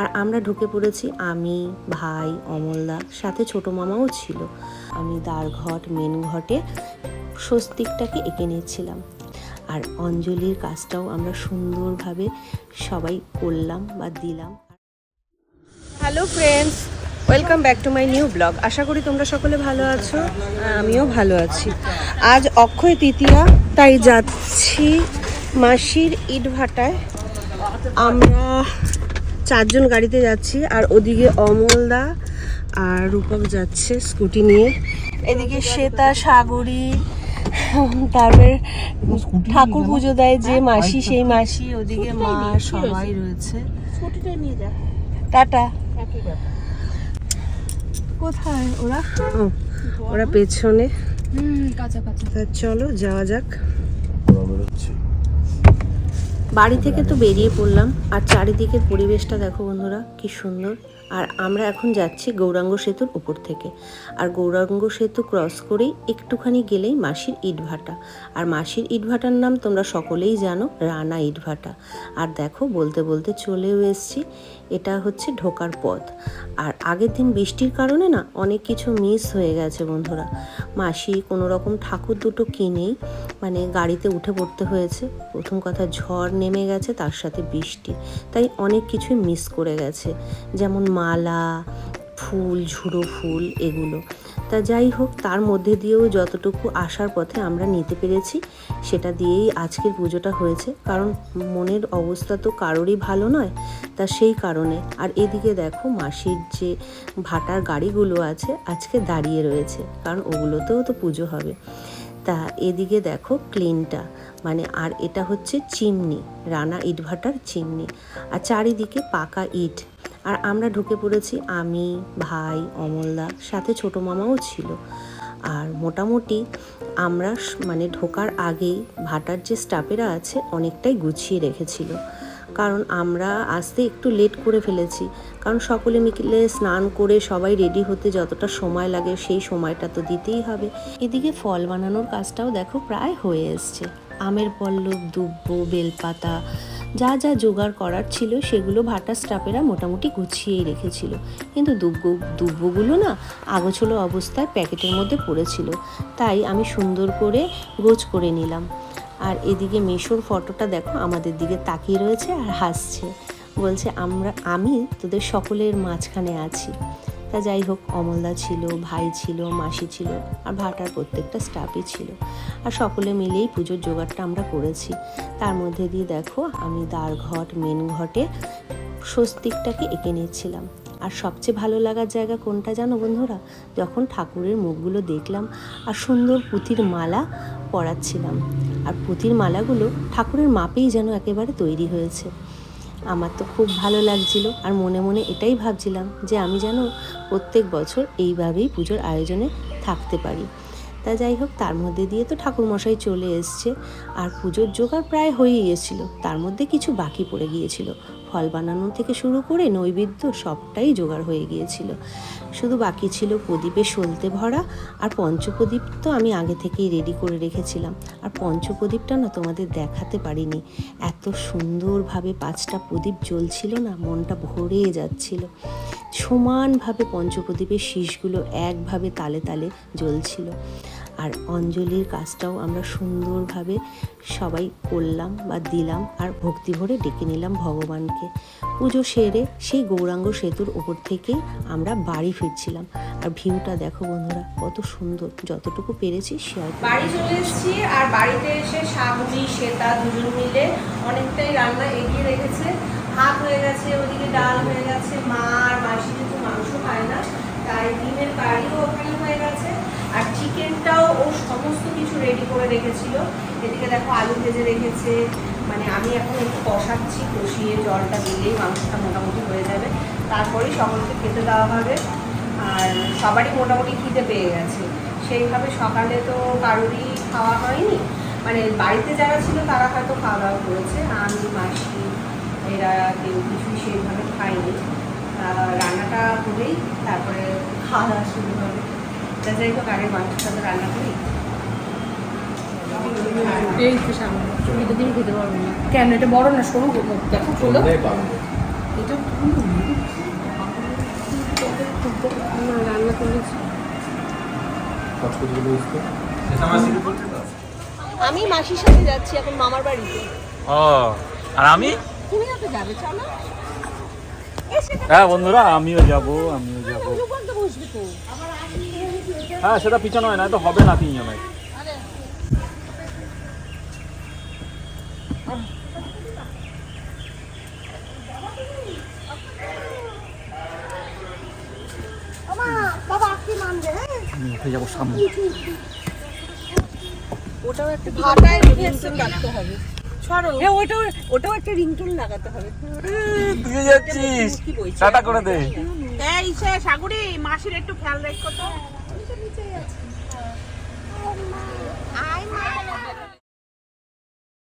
আর আমরা ঢুকে পড়েছি আমি, ভাই, অমলদা, সাথে ছোট মামাও ছিল। আমি দ্বারঘট মেন ঘটে স্বস্তিকটাকে এঁকে নিয়েছিলাম আর অঞ্জলির কাজটাও আমরা সুন্দরভাবে সবাই করলাম বা দিলাম। Hello friends welcome back to my new blog আশা করি তোমরা সকলে ভালো আছো, আমিও ভালো আছি। আজ অক্ষয় তৃতীয়া, তাই যাচ্ছি মাসির ইট ভাটায় আমরা চারজন গাড়িতে যাচ্ছি আর ওদিকে অমলদা আর রূপক যাচ্ছে স্কুটি নিয়ে। এদিকে শ্বেতা সাগরী তারপরে ঠাকুর পুজো দেয় যে মাসি সেই মাসি ওদিকে মা সবাই রয়েছে। টাটা। কোথায় ওরা? ওরা পেছনে। হুম কাঁচা কাঁচা চলো যাওয়া যাক। বাড়ি থেকে তো বেরিয়ে পড়লাম, আর চারিদিকের পরিবেশটা দেখো বন্ধুরা, কি সুন্দর। আর আমরা এখন যাচ্ছি গৌরাঙ্গ সেতুর উপর থেকে। আর গৌরাঙ্গ সেতু ক্রস করেই একটুখানি গেলেই মাসির ইটভাটা। আর মাসির ইটভাটার নাম তোমরা সকলেই জানো, রানা ইটভাটা। আর দেখো, বলতে বলতে চলেও এসছি। এটা হচ্ছে ঢোকার পথ। আর আগের দিন বৃষ্টির কারণে না অনেক কিছু মিস হয়ে গেছে বন্ধুরা। মাসি কোনো রকম ঠাকুর দুটো কিনেই মানে গাড়িতে উঠে পড়তে হয়েছে। প্রথম কথা ঝড় নেমে গেছে, তার সাথে বৃষ্টি। তাই অনেক কিছুই মিস করে গেছে। যেমন মালা, ফুল, ঝুড়ো ফুল, এগুলো। তা যাই হোক, তার মধ্যে দিয়েও যতটুকু আসার পথে আমরা নিতে পেরেছি, সেটা দিয়েই আজকের পুজোটা হয়েছে। কারণ মনের অবস্থা তো কারোরই ভালো নয়, তা সেই কারণে। আর এদিকে দেখো মাসির যে ভাটার গাড়িগুলো আছে, আজকে দাঁড়িয়ে রয়েছে, কারণ ওগুলোতেও তো পুজো হবে। তা এদিকে দেখো ক্লিনটা মানে আর এটা হচ্ছে চিমনি, রানা ইটভাটার চিমনি। আর চারিদিকে পাকা ইট আর আমরা ঢুকে পড়েছি আমি, ভাই, অমলদা, সাথে ছোট মামাও ছিল। আর মোটামুটি আমরা মানে ঢোকার আগেই ভাটার যে স্টাফেরা আছে অনেকটাই গুছিয়ে রেখেছিল। কারণ আমরা আসতে একটু লেট করে ফেলেছি। কারণ সকলে মিলে স্নান করে সবাই রেডি হতে যতটা সময় লাগে সেই সময়টা তো দিতেই হবে। এদিকে ফল বানানোর কাজটাও দেখো প্রায় হয়ে এসছে। আমের পল্লব, দুব্ব, বেলপাতা যা যা জোগাড় করার ছিল সেগুলো ভাটার স্টাফেরা মোটামুটি গুছিয়েই রেখেছিল। কিন্তু দুব্ব, দুব্বগুলো না আগোছলো অবস্থায় প্যাকেটের মধ্যে পড়েছিল। তাই আমি সুন্দর করে গোছ করে নিলাম। আর এদিকে মেশোর ফটোটা দেখো, আমাদের দিকে তাকিয়ে রয়েছে আর হাসছে। বলছে, আমরা, আমি তোদের সকলের মাঝখানে আছি। তা যাই হোক, অমলদা ছিল, ভাই ছিল, মাসি ছিল, আর ভাটার প্রত্যেকটা স্টাফই ছিল। আর সকলে মিলেই পুজোর জোগাড়টা আমরা করেছি। তার মধ্যে দিয়ে দেখো, আমি দ্বারঘট মেন ঘটে স্বস্তিকটাকে এঁকে নিচ্ছিলাম। আর সবচেয়ে ভালো লাগার জায়গা কোনটা জানো বন্ধুরা? যখন ঠাকুরের মুখগুলো দেখলাম, আর সুন্দর পুঁথির মালা পরাচ্ছিলাম। আর পুঁথির মালাগুলো ঠাকুরের মাপেই যেন একেবারে তৈরি হয়েছে। আমার তো খুব ভালো লাগছিল। আর মনে মনে এটাই ভাবছিলাম যে আমি যেন প্রত্যেক বছর এইভাবেই পুজোর আয়োজনে থাকতে পারি। তা যাই হোক, তার মধ্যে দিয়ে তো ঠাকুরমশাই চলে এসছে। আর পুজোর জোগাড় প্রায় হয়েই এসেছিল। তার মধ্যে কিছু বাকি পড়ে গিয়েছিল। ফল বানানো থেকে শুরু করে নৈবেদ্য সবটাই জোগাড় হয়ে গিয়েছিল। শুধু বাকি ছিল প্রদীপে সলতে ভরা, আর পঞ্চপ্রদীপ তো আমি আগে থেকেই রেডি করে রেখেছিলাম। আর পঞ্চপ্রদীপটা না তোমাদের দেখাতে পারিনি। এত সুন্দরভাবে পাঁচটা প্রদীপ জ্বলছিল না, মনটা ভরে যাচ্ছিল। সমানভাবে পঞ্চপ্রদীপের শীষগুলো একভাবে তালে তালে জ্বলছিল। আর অঞ্জলির কাজটাও আমরা সুন্দরভাবে সবাই করলাম বা দিলাম আর ভক্তি ভরে ডেকে নিলাম ভগবানকে। পুজো সেরে সেই গৌরাঙ্গ সেতুর ওপর থেকেই আমরা বাড়ি ফিরছিলাম। আর ভিউটা দেখো বন্ধুরা, কত সুন্দর। যতটুকু পেরেছি শেয়ার বাড়ি চলে এসেছি আর বাড়িতে এসে শাবরি শ্বেতা দুজন মিলে অনেকটাই রান্না এগিয়ে রেখেছে। ভাত হয়ে গেছে, ওদিকে ডাল হয়ে গেছে। মা আর মাসি কিন্তু মাংস খায় না, তাই ডিমের কারিও ওখানে হয়ে গেছে আর চিকেনটাও ও সমস্ত কিছু রেডি করে রেখেছিল। এদিকে দেখো আলু ভেজে রেখেছে। মানে আমি এখন একটু কষাচ্ছি, কষিয়ে জলটা দিলেই মাংসটা মোটামুটি হয়ে যাবে। তারপরেই সকলকে খেতে দেওয়া হবে। আর সবারই মোটামুটি খিদে পেয়ে গেছে। সেইভাবে সকালে তো কারোরই খাওয়া হয়নি। মানে বাড়িতে যারা ছিল তারা হয়তো খাওয়া দাওয়া করেছে। আমি, মাসি, এরা কেউ কিছুই সেইভাবে খায়নি। রান্নাটা হলেই তারপরে খাওয়া দাওয়া শুরু হবে। আমি মাসির সাথে যাচ্ছি এখন মামার বাড়িতে। ও আর আমি? তুমি যাবে চলো। হ্যাঁ বন্ধুরা আমিও যাব আমিও যাব। আবার হ্যাঁ সেটা পিছনে হয় না তো হবে না তিনজনের। হ্যাঁ উঠে যাব সামনে। ওটাও একটা ভাটায় রিংটোন রাখতে হবে। ছড়ো হ্যাঁ ওটাও ওটাও একটা রিংটোন লাগাতে হবে। তুই যাচ্ছিস। টাটা করে দে। এই সে মাসির একটু খেয়াল রেখো তো Ai mà